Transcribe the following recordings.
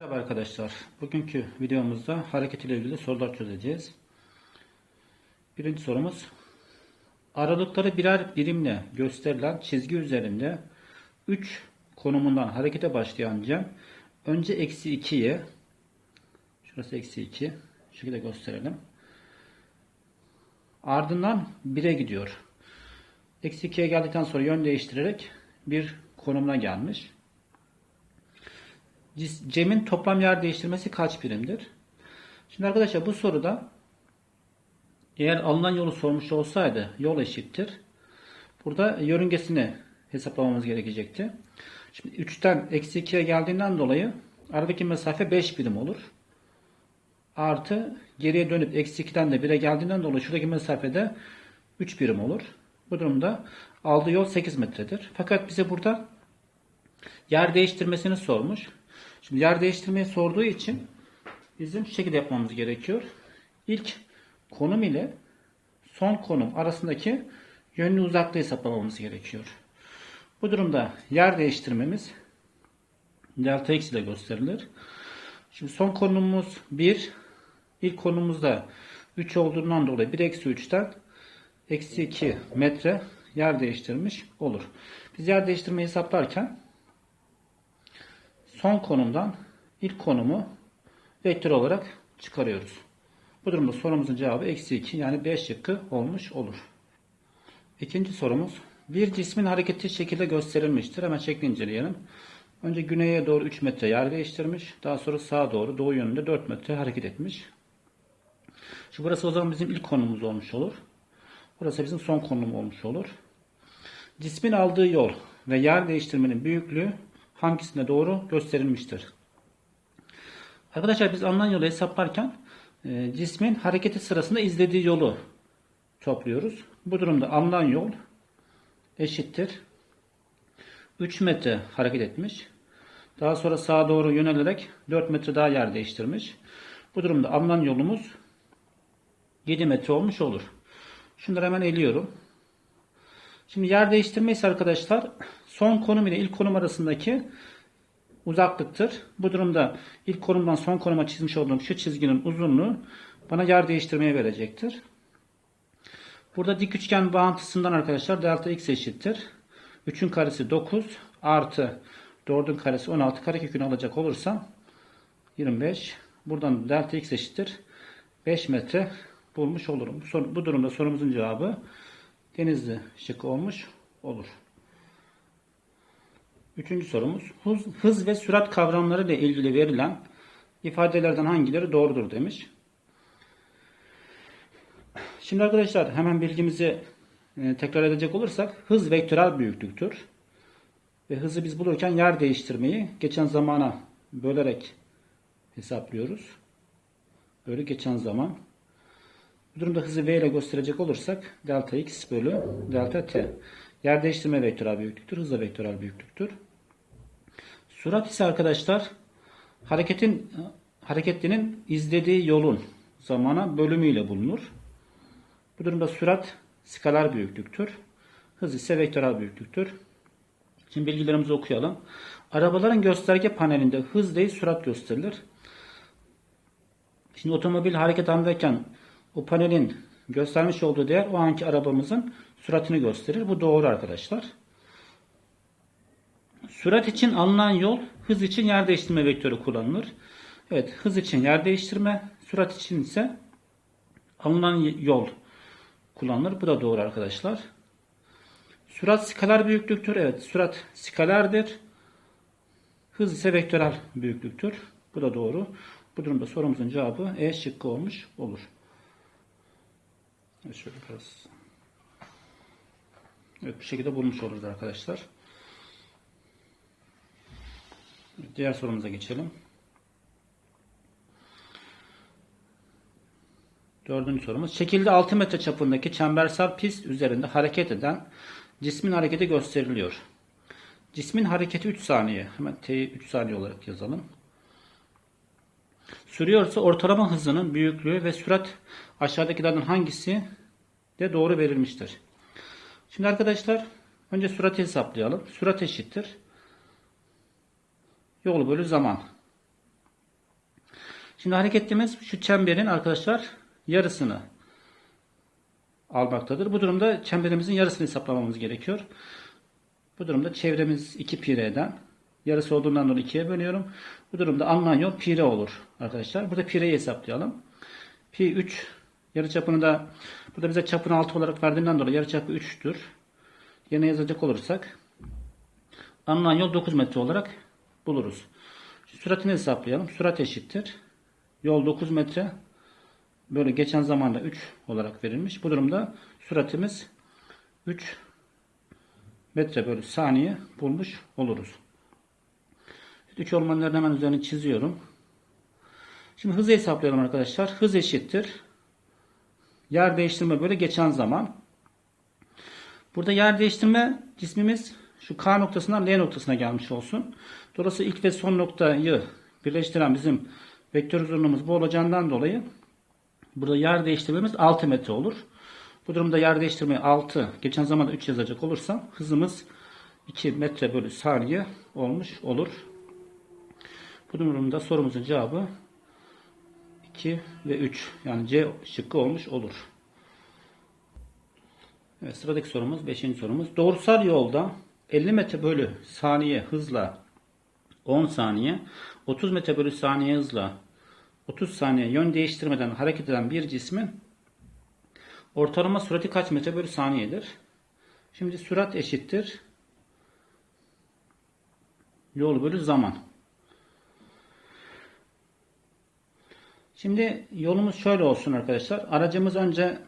Merhaba arkadaşlar. Bugünkü videomuzda hareket ile ilgili sorular çözeceğiz. Birinci sorumuz. Aralıkları birer birimle gösterilen çizgi üzerinde 3 konumundan harekete başlayan cem önce eksi 2'ye şurası eksi 2 şu şekilde gösterelim. Ardından 1'e gidiyor. Eksi 2'ye geldikten sonra yön değiştirerek bir konumuna gelmiş. Cem'in toplam yer değiştirmesi kaç birimdir? Şimdi arkadaşlar bu soruda eğer alınan yolu sormuş olsaydı yol eşittir. Burada yörüngesini hesaplamamız gerekecekti. Şimdi 3'ten eksi 2'ye geldiğinden dolayı aradaki mesafe 5 birim olur. Artı geriye dönüp eksi 2'den de 1'e geldiğinden dolayı şuradaki mesafede 3 birim olur. Bu durumda aldığı yol 8 metredir. Fakat bize burada yer değiştirmesini sormuş. Şimdi yer değiştirmeyi sorduğu için bizim şu şekilde yapmamız gerekiyor. İlk konum ile son konum arasındaki yönlü uzaklığı hesaplamamız gerekiyor. Bu durumda yer değiştirmemiz delta x ile gösterilir. Şimdi son konumumuz 1. İlk konumuzda 3 olduğundan dolayı 1 eksi 3'ten eksi 2 metre yer değiştirmiş olur. Biz yer değiştirmeyi hesaplarken son konumdan ilk konumu vektör olarak çıkarıyoruz. Bu durumda sorumuzun cevabı eksi 2 yani B şıkkı olmuş olur. İkinci sorumuz. Bir cismin hareketi şekilde gösterilmiştir. Hemen şekli inceleyelim. Önce güneye doğru 3 metre yer değiştirmiş. Daha sonra sağa doğru doğu yönünde 4 metre hareket etmiş. Şu burası o zaman bizim ilk konumuz olmuş olur. Burası bizim son konum olmuş olur. Cismin aldığı yol ve yer değiştirmenin büyüklüğü hangisine doğru gösterilmiştir? Arkadaşlar biz alınan yolu hesaplarken e, cismin hareketi sırasında izlediği yolu topluyoruz. Bu durumda alınan yol eşittir. 3 metre hareket etmiş. Daha sonra sağa doğru yönelerek 4 metre daha yer değiştirmiş. Bu durumda alınan yolumuz 7 metre olmuş olur. Şunları hemen eliyorum. Şimdi yer değiştirme ise arkadaşlar son konum ile ilk konum arasındaki uzaklıktır. Bu durumda ilk konumdan son konuma çizmiş olduğum şu çizginin uzunluğu bana yer değiştirmeye verecektir. Burada dik üçgen bağıntısından arkadaşlar delta x eşittir. 3'ün karesi 9 artı 4'ün karesi 16 karekökünü alacak olursam 25. Buradan delta x eşittir. 5 metre bulmuş olurum. Bu durumda sorumuzun cevabı denizli şıkkı olmuş olur. Üçüncü sorumuz. Hız, hız ve sürat kavramları ile ilgili verilen ifadelerden hangileri doğrudur demiş. Şimdi arkadaşlar hemen bilgimizi e, tekrar edecek olursak hız vektörel büyüklüktür. Ve hızı biz bulurken yer değiştirmeyi geçen zamana bölerek hesaplıyoruz. Böyle geçen zaman. Durumda hızı v ile gösterecek olursak delta x bölü delta t. Yer değiştirme vektörel büyüklüktür. Hız da vektörel büyüklüktür. Sürat ise arkadaşlar hareketin hareketlinin izlediği yolun zamana bölümüyle bulunur. Bu durumda sürat skalar büyüklüktür. Hız ise vektörel büyüklüktür. Şimdi bilgilerimizi okuyalım. Arabaların gösterge panelinde hız değil sürat gösterilir. Şimdi otomobil hareket halindeyken o panelin göstermiş olduğu değer o anki arabamızın süratini gösterir. Bu doğru arkadaşlar. Sürat için alınan yol, hız için yer değiştirme vektörü kullanılır. Evet, hız için yer değiştirme, sürat için ise alınan yol kullanılır. Bu da doğru arkadaşlar. Sürat skalar büyüklüktür. Evet, sürat skalardır. Hız ise vektörel büyüklüktür. Bu da doğru. Bu durumda sorumuzun cevabı E şıkkı olmuş olur. Şöyle biraz. Evet, bu şekilde bulmuş oluruz arkadaşlar. Diğer sorumuza geçelim. Dördüncü sorumuz. Şekilde 6 metre çapındaki çembersel pist üzerinde hareket eden cismin hareketi gösteriliyor. Cismin hareketi 3 saniye. Hemen T'yi 3 saniye olarak yazalım. Sürüyorsa ortalama hızının büyüklüğü ve sürat aşağıdakilerden hangisi de doğru verilmiştir. Şimdi arkadaşlar önce sürati hesaplayalım. Sürat eşittir. Yol bölü zaman. Şimdi hareketimiz şu çemberin arkadaşlar yarısını almaktadır. Bu durumda çemberimizin yarısını hesaplamamız gerekiyor. Bu durumda çevremiz 2 pi r'den yarısı olduğundan dolayı 2'ye bölüyorum. Bu durumda alınan yol pi r olur arkadaşlar. Burada pi r'yi hesaplayalım. Pi 3 yarıçapını da burada bize çapını 6 olarak verdiğinden dolayı yarıçapı 3'tür. Yerine yazacak olursak alınan yol 9 metre olarak buluruz. Süratini hesaplayalım. Sürat eşittir. Yol 9 metre böyle geçen zamanda 3 olarak verilmiş. Bu durumda süratimiz 3 metre bölü saniye bulmuş oluruz. 3 olmanların hemen üzerine çiziyorum. Şimdi hızı hesaplayalım arkadaşlar. Hız eşittir. Yer değiştirme böyle geçen zaman. Burada yer değiştirme cismimiz şu K noktasından L noktasına gelmiş olsun. Dolayısıyla ilk ve son noktayı birleştiren bizim vektör uzunluğumuz bu olacağından dolayı burada yer değiştirmemiz 6 metre olur. Bu durumda yer değiştirmeyi 6, geçen zamanda 3 yazacak olursam hızımız 2 metre bölü saniye olmuş olur. Bu durumda sorumuzun cevabı 2 ve 3 yani C şıkkı olmuş olur. Evet, sıradaki sorumuz 5. sorumuz. Doğrusal yolda 50 metre bölü saniye hızla 10 saniye, 30 metre bölü saniye hızla 30 saniye yön değiştirmeden hareket eden bir cismin ortalama sürati kaç metre bölü saniyedir? Şimdi sürat eşittir yol bölü zaman. Şimdi yolumuz şöyle olsun arkadaşlar. Aracımız önce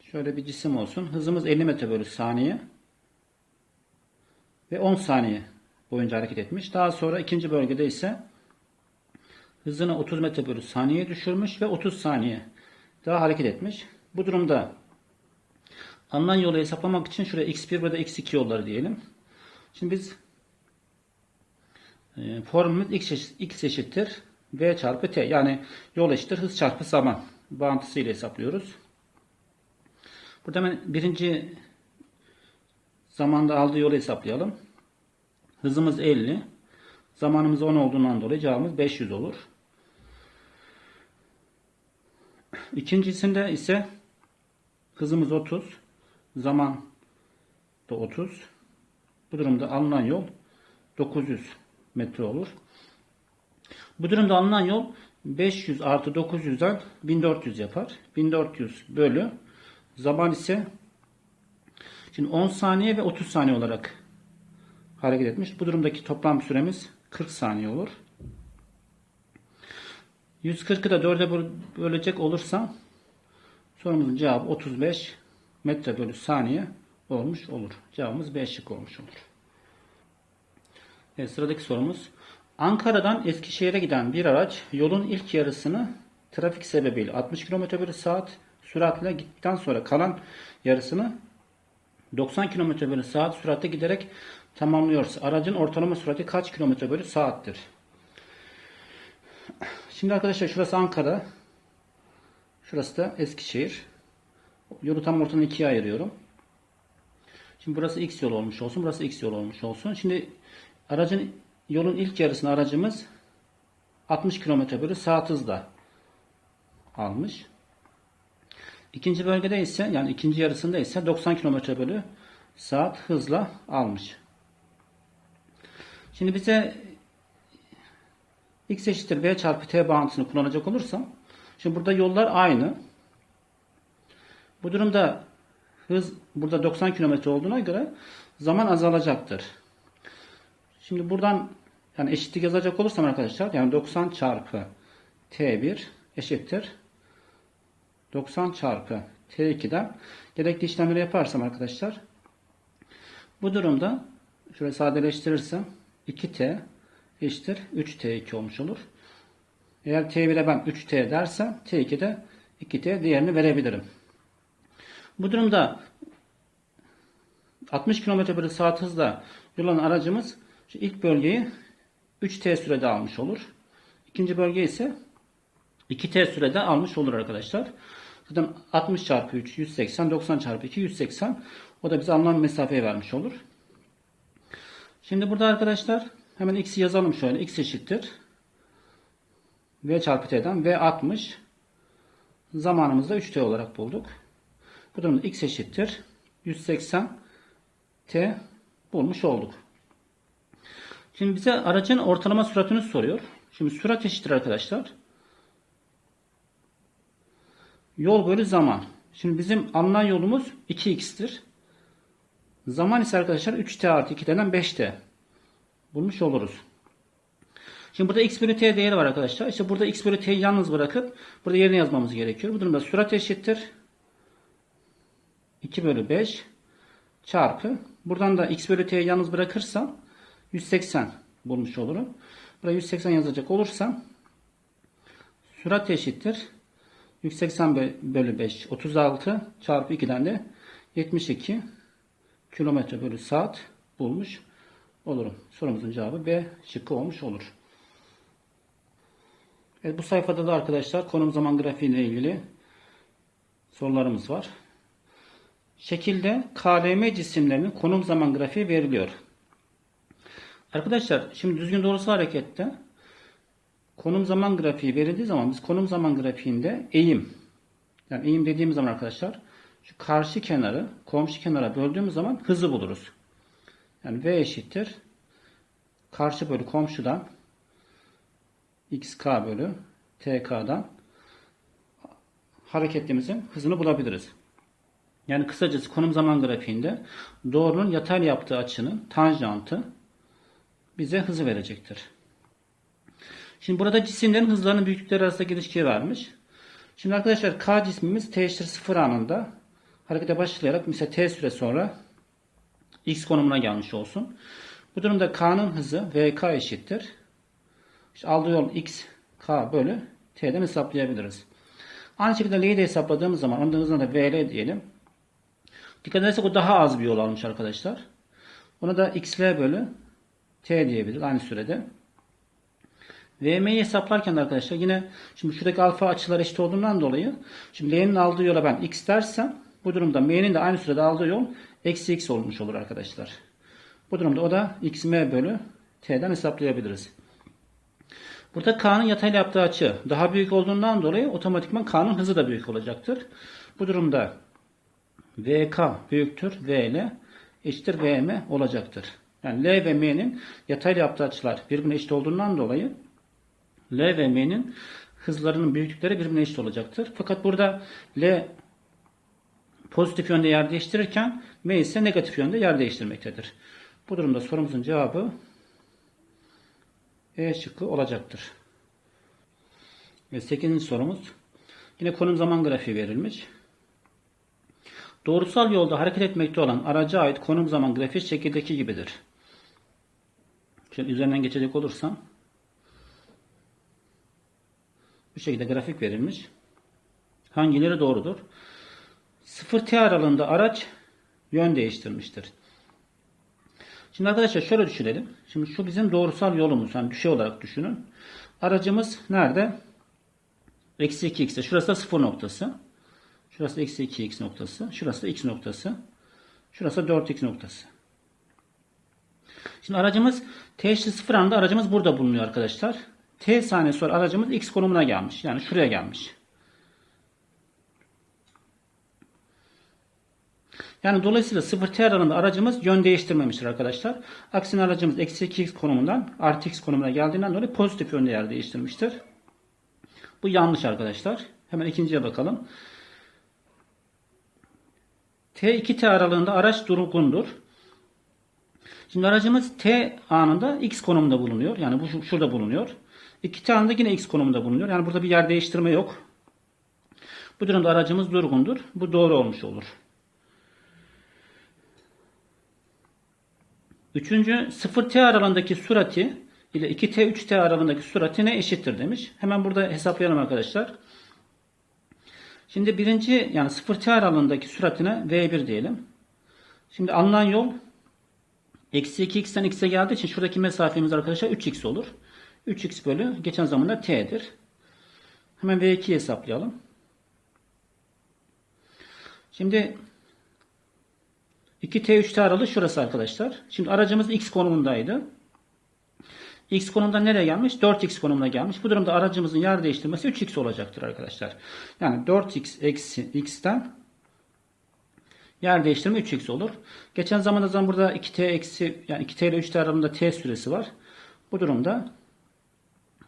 şöyle bir cisim olsun. Hızımız 50 metre bölü saniye ve 10 saniye boyunca hareket etmiş. Daha sonra ikinci bölgede ise hızını 30 metre bölü saniye düşürmüş ve 30 saniye daha hareket etmiş. Bu durumda alınan yolu hesaplamak için şuraya x1 ve de x2 yolları diyelim. Şimdi biz e, formülümüz x eşittir v çarpı t yani yol eşittir hız çarpı zaman bağıntısı ile hesaplıyoruz. Burada hemen birinci zamanda aldığı yolu hesaplayalım. Hızımız 50. Zamanımız 10 olduğundan dolayı cevabımız 500 olur. İkincisinde ise hızımız 30. Zaman da 30. Bu durumda alınan yol 900 metre olur. Bu durumda alınan yol 500 artı 900'den 1400 yapar. 1400 bölü zaman ise şimdi 10 saniye ve 30 saniye olarak hareket etmiş. Bu durumdaki toplam süremiz 40 saniye olur. 140'ı da 4'e bölecek olursam sorumuzun cevabı 35 metre bölü saniye olmuş olur. Cevabımız B olmuş olur. Evet, sıradaki sorumuz. Ankara'dan Eskişehir'e giden bir araç yolun ilk yarısını trafik sebebiyle 60 km bölü saat süratle gittikten sonra kalan yarısını 90 km bölü saat süratle giderek tamamlıyorsa aracın ortalama sürati kaç kilometre bölü saattir? Şimdi arkadaşlar şurası Ankara. Şurası da Eskişehir. Yolu tam ortadan ikiye ayırıyorum. Şimdi burası X yol olmuş olsun. Burası X yol olmuş olsun. Şimdi aracın yolun ilk yarısını aracımız 60 km bölü saat hızla almış. İkinci bölgede ise yani ikinci yarısında ise 90 km bölü saat hızla almış. Şimdi bize x eşittir v çarpı t bağıntısını kullanacak olursam şimdi burada yollar aynı. Bu durumda hız burada 90 km olduğuna göre zaman azalacaktır. Şimdi buradan yani eşitlik yazacak olursam arkadaşlar yani 90 çarpı t1 eşittir 90 çarpı t2'den gerekli işlemleri yaparsam arkadaşlar bu durumda şöyle sadeleştirirsem 2t eşittir 3t2 olmuş olur. Eğer t1'e ben 3t dersem t2'de 2t diğerini verebilirim. Bu durumda 60 km bölü saat hızla yol aracımız ilk bölgeyi 3t sürede almış olur. İkinci bölge ise 2t sürede almış olur arkadaşlar. Zaten 60 çarpı 3 180, 90 çarpı 2 180. O da bize alınan mesafeyi vermiş olur. Şimdi burada arkadaşlar hemen x'i yazalım şöyle. x eşittir. V çarpı T'den V 60. Zamanımızda 3T olarak bulduk. Bu durumda X eşittir. 180 T bulmuş olduk. Şimdi bize aracın ortalama süratini soruyor. Şimdi sürat eşittir arkadaşlar. Yol bölü zaman. Şimdi bizim alınan yolumuz 2x'tir. Zaman ise arkadaşlar 3t artı 2t'den 5t. Bulmuş oluruz. Şimdi burada x bölü t değeri var arkadaşlar. İşte burada x bölü t'yi yalnız bırakıp burada yerine yazmamız gerekiyor. Bu durumda sürat eşittir. 2 bölü 5 çarpı. Buradan da x bölü t'yi yalnız bırakırsam 180 bulmuş olurum. Buraya 180 yazacak olursam sürat eşittir. 180 bölü 5 36 çarpı 2'den de 72 kilometre bölü saat bulmuş olurum. Sorumuzun cevabı B şıkkı olmuş olur. Evet, bu sayfada da arkadaşlar konum zaman grafiği ile ilgili sorularımız var. Şekilde KLM cisimlerinin konum zaman grafiği veriliyor. Arkadaşlar şimdi düzgün doğrusal harekette konum zaman grafiği verildiği zaman biz konum zaman grafiğinde eğim yani eğim dediğimiz zaman arkadaşlar şu karşı kenarı komşu kenara böldüğümüz zaman hızı buluruz. Yani V eşittir karşı bölü komşudan xk bölü tk'dan hareketimizin hızını bulabiliriz. Yani kısacası konum zaman grafiğinde doğrunun yatay yaptığı açının tanjantı bize hızı verecektir. Şimdi burada cisimlerin hızlarının büyüklükleri arasındaki ilişkiyi vermiş. Şimdi arkadaşlar K cismimiz T eşittir 0 anında harekete başlayarak mesela T süre sonra X konumuna gelmiş olsun. Bu durumda K'nın hızı VK eşittir. İşte aldığı yol X K bölü T'den hesaplayabiliriz. Aynı şekilde L'yi de hesapladığımız zaman onun hızına da VL diyelim. Dikkat edersek o daha az bir yol almış arkadaşlar. Buna da XL bölü T diyebiliriz aynı sürede. VM'yi hesaplarken arkadaşlar yine şimdi şuradaki alfa açılar eşit olduğundan dolayı şimdi L'nin aldığı yola ben X dersem bu durumda M'nin de aynı sürede aldığı yol eksi X olmuş olur arkadaşlar. Bu durumda o da XM bölü T'den hesaplayabiliriz. Burada K'nın yatayla yaptığı açı daha büyük olduğundan dolayı otomatikman K'nın hızı da büyük olacaktır. Bu durumda VK büyüktür VL eşittir VM olacaktır. Yani L ve M'nin yatayla yaptığı açılar birbirine eşit olduğundan dolayı L ve M'nin hızlarının büyüklükleri birbirine eşit olacaktır. Fakat burada L pozitif yönde yer değiştirirken M ise negatif yönde yer değiştirmektedir. Bu durumda sorumuzun cevabı E şıkkı olacaktır. Ve 8. sorumuz yine konum zaman grafiği verilmiş. Doğrusal yolda hareket etmekte olan araca ait konum zaman grafiği şekildeki gibidir. Şöyle üzerinden geçecek olursam bu şekilde grafik verilmiş. Hangileri doğrudur? 0T aralığında araç yön değiştirmiştir. Şimdi arkadaşlar şöyle düşünelim. Şimdi şu bizim doğrusal yolumuz. Yani düşey olarak düşünün. Aracımız nerede? Eksi 2x'te. Şurası da 0 noktası. Şurası eksi 2x noktası. Şurası da x noktası. Şurası da 4x noktası. Şimdi aracımız t eşittir 0 anda aracımız burada bulunuyor arkadaşlar. T saniye sonra aracımız x konumuna gelmiş. Yani şuraya gelmiş. Yani dolayısıyla 0t aralığında aracımız yön değiştirmemiştir arkadaşlar. Aksine aracımız eksi 2x konumundan artı x konumuna geldiğinden dolayı pozitif yönde yer değiştirmiştir. Bu yanlış arkadaşlar. Hemen ikinciye bakalım. T2T aralığında araç durgundur. Şimdi aracımız T anında X konumunda bulunuyor. Yani bu şurada bulunuyor. 2T anında yine X konumunda bulunuyor. Yani burada bir yer değiştirme yok. Bu durumda aracımız durgundur. Bu doğru olmuş olur. Üçüncü 0T aralığındaki sürati ile 2T 3T aralığındaki sürati ne eşittir demiş. Hemen burada hesaplayalım arkadaşlar. Şimdi birinci yani 0T aralığındaki süratine V1 diyelim. Şimdi alınan yol eksi 2x'ten x'e geldiği için şuradaki mesafemiz arkadaşlar 3x olur. 3x bölü geçen zamanda t'dir. Hemen V2'yi hesaplayalım. Şimdi 2T 3T aralığı şurası arkadaşlar. Şimdi aracımız X konumundaydı. X konumdan nereye gelmiş? 4x konumuna gelmiş. Bu durumda aracımızın yer değiştirmesi 3x olacaktır arkadaşlar. Yani 4x eksi x'ten yer değiştirme 3x olur. Geçen zamanda zaman burada 2t eksi yani 2t ile 3t aralığında t süresi var. Bu durumda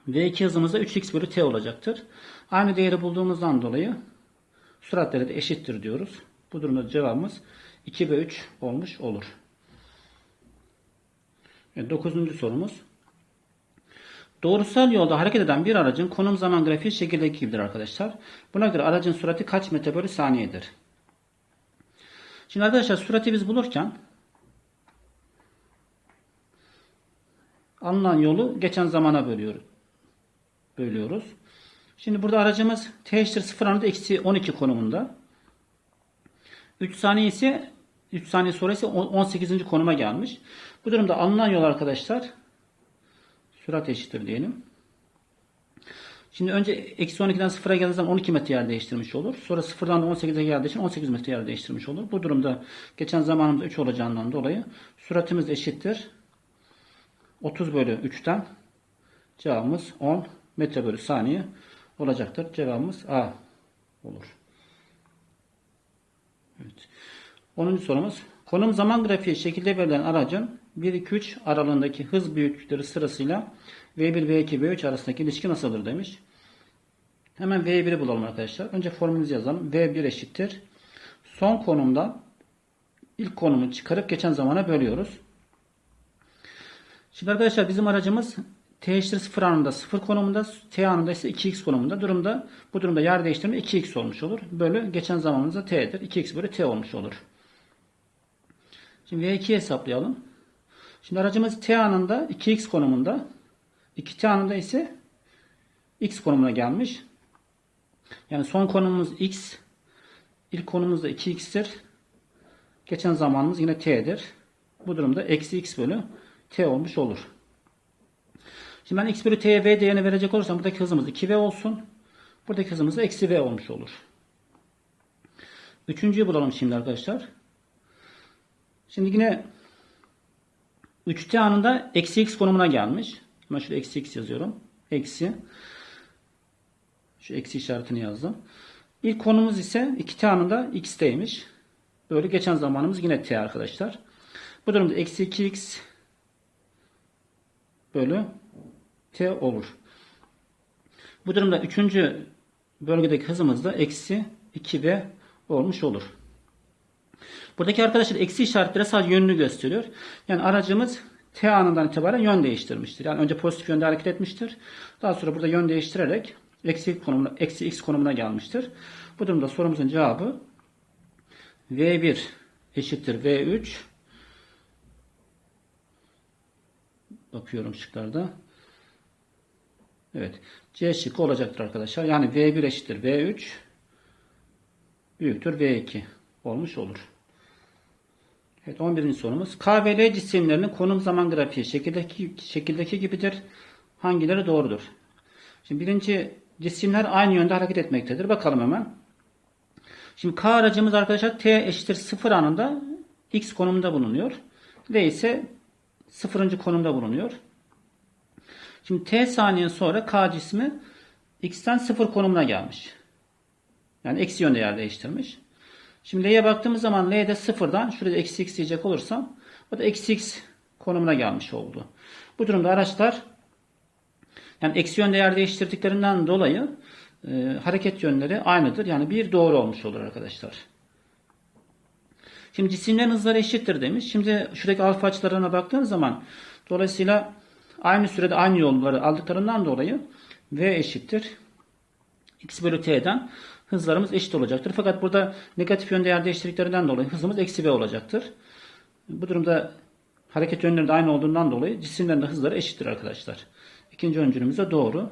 v2 hızımız da 3x bölü t olacaktır. Aynı değeri bulduğumuzdan dolayı süratleri de eşittir diyoruz. Bu durumda cevabımız 2 ve 3 olmuş olur. Evet, dokuzuncu sorumuz. Doğrusal yolda hareket eden bir aracın konum zaman grafiği şekildeki gibidir arkadaşlar. Buna göre aracın sürati kaç metre bölü saniyedir? Şimdi arkadaşlar sürati biz bulurken alınan yolu geçen zamana bölüyoruz. Bölüyoruz. Şimdi burada aracımız t eşittir 0 anında eksi 12 konumunda. 3 saniye ise 3 saniye sonra ise 18. konuma gelmiş. Bu durumda alınan yol arkadaşlar sürat eşittir diyelim. Şimdi önce eksi 12'den 0'a geldiği zaman 12 metre yer değiştirmiş olur. Sonra 0'dan da 18'e geldiği için 18 metre yer değiştirmiş olur. Bu durumda geçen zamanımızda 3 olacağından dolayı süratimiz eşittir. 30 bölü 3'ten cevabımız 10 metre bölü saniye olacaktır. Cevabımız A olur. Evet. 10. sorumuz. Konum zaman grafiği şekilde verilen aracın 1-2-3 aralığındaki hız büyüklükleri sırasıyla V1, V2, V3 arasındaki ilişki nasıldır demiş. Hemen V1'i bulalım arkadaşlar. Önce formülümüzü yazalım. V1 eşittir. Son konumda ilk konumu çıkarıp geçen zamana bölüyoruz. Şimdi arkadaşlar bizim aracımız t eşittir 0 anında 0 konumunda, t anında ise 2x konumunda. Durumda bu durumda yer değiştirme 2x olmuş olur. Bölü geçen zamanımızda t'dir. 2x bölü t olmuş olur. Şimdi V2'yi hesaplayalım. Şimdi aracımız t anında 2x konumunda. 2t anında ise x konumuna gelmiş. Yani son konumumuz x. İlk konumuz da 2x'tir. Geçen zamanımız yine t'dir. Bu durumda eksi x bölü t olmuş olur. Şimdi ben x bölü t'ye v değerini verecek olursam buradaki hızımız 2v olsun. Buradaki hızımız da eksi v olmuş olur. Üçüncüyü bulalım şimdi arkadaşlar. Şimdi yine 3t anında eksi x konumuna gelmiş. Hemen şurada eksi x yazıyorum. Eksi. Şu eksi işaretini yazdım. İlk konumuz ise 2t anında x'teymiş. Böyle geçen zamanımız yine t arkadaşlar. Bu durumda eksi 2x bölü t olur. Bu durumda üçüncü bölgedeki hızımız da eksi 2b olmuş olur. Buradaki arkadaşlar eksi işaretleri sadece yönünü gösteriyor. Yani aracımız t anından itibaren yön değiştirmiştir. Yani önce pozitif yönde hareket etmiştir. Daha sonra burada yön değiştirerek eksi, konumuna, eksi x konumuna gelmiştir. Bu durumda sorumuzun cevabı v1 eşittir v3 bakıyorum şıklarda. Evet. C şıkkı olacaktır arkadaşlar. Yani V1 eşittir V3 büyüktür V2 olmuş olur. Evet 11. sorumuz. K ve L cisimlerinin konum zaman grafiği şekildeki, şekildeki gibidir. Hangileri doğrudur? Şimdi birinci cisimler aynı yönde hareket etmektedir. Bakalım hemen. Şimdi K aracımız arkadaşlar T eşittir 0 anında X konumunda bulunuyor. L ise 0. konumda bulunuyor. Şimdi T saniye sonra K cismi X'ten 0 konumuna gelmiş. Yani eksi yönde yer değiştirmiş. Şimdi L'ye baktığımız zaman L'de sıfırdan şurada eksi x diyecek olursam o da eksi x konumuna gelmiş oldu. Bu durumda araçlar yani eksi yönde yer değiştirdiklerinden dolayı e, hareket yönleri aynıdır. Yani bir doğru olmuş olur arkadaşlar. Şimdi cisimlerin hızları eşittir demiş. Şimdi şuradaki alfa açılarına baktığınız zaman dolayısıyla aynı sürede aynı yolları aldıklarından dolayı v eşittir. x bölü t'den hızlarımız eşit olacaktır. Fakat burada negatif yönde yer değiştirdiklerinden dolayı hızımız eksi v olacaktır. Bu durumda hareket yönleri de aynı olduğundan dolayı cisimlerin de hızları eşittir arkadaşlar. İkinci öncülümüz de doğru.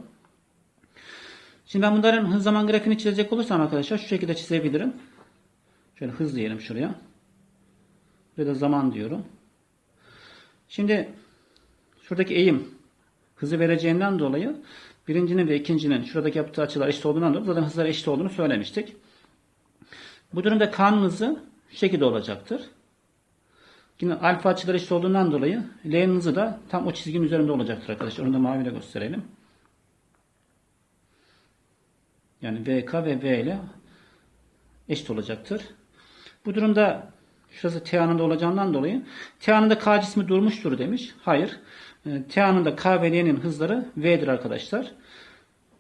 Şimdi ben bunların hız zaman grafiğini çizecek olursam arkadaşlar şu şekilde çizebilirim. Şöyle hız diyelim şuraya. Burada zaman diyorum. Şimdi şuradaki eğim hızı vereceğinden dolayı birincinin ve ikincinin şuradaki yaptığı açılar eşit olduğundan dolayı zaten hızlar eşit olduğunu söylemiştik. Bu durumda kan hızı şu şekilde olacaktır. Yine alfa açıları eşit olduğundan dolayı L'nin hızı da tam o çizginin üzerinde olacaktır arkadaşlar. Onu da maviyle gösterelim. Yani VK ve V ile eşit olacaktır. Bu durumda şurası T anında olacağından dolayı T anında K cismi durmuştur demiş. Hayır. E, T anında K ve L'nin hızları V'dir arkadaşlar.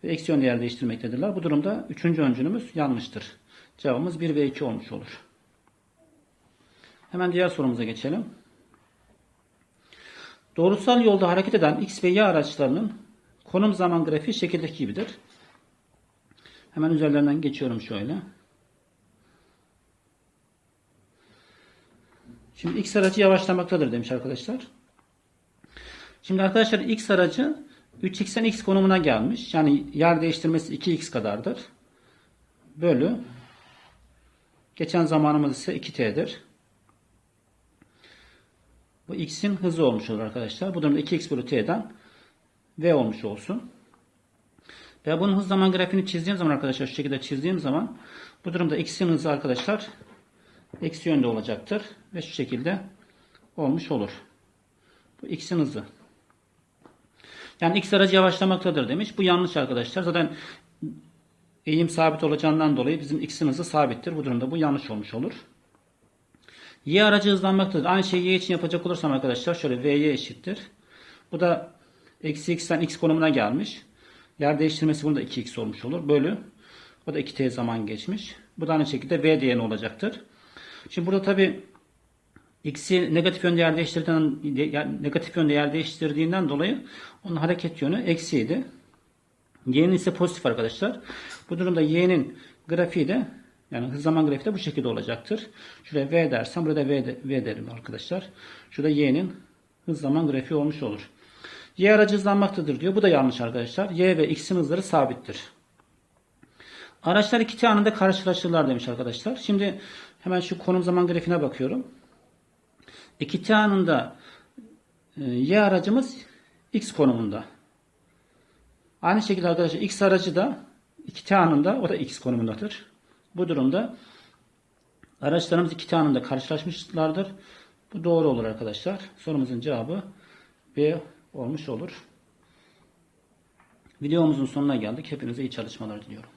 Ve eksi yönde yer değiştirmektedirler. Bu durumda üçüncü öncülümüz yanlıştır. Cevabımız 1 ve 2 olmuş olur. Hemen diğer sorumuza geçelim. Doğrusal yolda hareket eden X ve Y araçlarının konum zaman grafiği şekildeki gibidir. Hemen üzerlerinden geçiyorum şöyle. Şimdi X aracı yavaşlamaktadır demiş arkadaşlar. Şimdi arkadaşlar X aracı 3x'ten x konumuna gelmiş. Yani yer değiştirmesi 2x kadardır. Bölü geçen zamanımız ise 2t'dir. Bu x'in hızı olmuş olur arkadaşlar. Bu durumda 2x bölü t'den v olmuş olsun. Ve bunun hız zaman grafiğini çizdiğim zaman arkadaşlar şu şekilde çizdiğim zaman bu durumda x'in hızı arkadaşlar eksi yönde olacaktır. Ve şu şekilde olmuş olur. Bu x'in hızı. Yani x aracı yavaşlamaktadır demiş. Bu yanlış arkadaşlar. Zaten eğim sabit olacağından dolayı bizim x'in hızı sabittir. Bu durumda bu yanlış olmuş olur. Y aracı hızlanmaktadır. Aynı şeyi y için yapacak olursam arkadaşlar şöyle vy eşittir. Bu da eksi x'ten x konumuna gelmiş. Yer değiştirmesi bunda 2x olmuş olur. Bölü. O da 2t zaman geçmiş. Bu da aynı şekilde v diyeni olacaktır. Şimdi burada tabi x'i negatif yönde yer değiştirdiğinden, negatif yönde yer değiştirdiğinden dolayı onun hareket yönü eksiydi. Y'nin ise pozitif arkadaşlar. Bu durumda y'nin grafiği de yani hız zaman grafiği de bu şekilde olacaktır. Şuraya v dersem burada v, de, v derim arkadaşlar. Şurada y'nin hız zaman grafiği olmuş olur. Y aracı hızlanmaktadır diyor. Bu da yanlış arkadaşlar. Y ve x'in hızları sabittir. Araçlar iki t anında karşılaşırlar demiş arkadaşlar. Şimdi hemen şu konum zaman grafiğine bakıyorum. 2t anında e, y aracımız x konumunda. Aynı şekilde arkadaşlar x aracı da 2t anında o da x konumundadır. Bu durumda araçlarımız 2t anında karşılaşmışlardır. Bu doğru olur arkadaşlar. Sorumuzun cevabı B olmuş olur. Videomuzun sonuna geldik. Hepinize iyi çalışmalar diliyorum.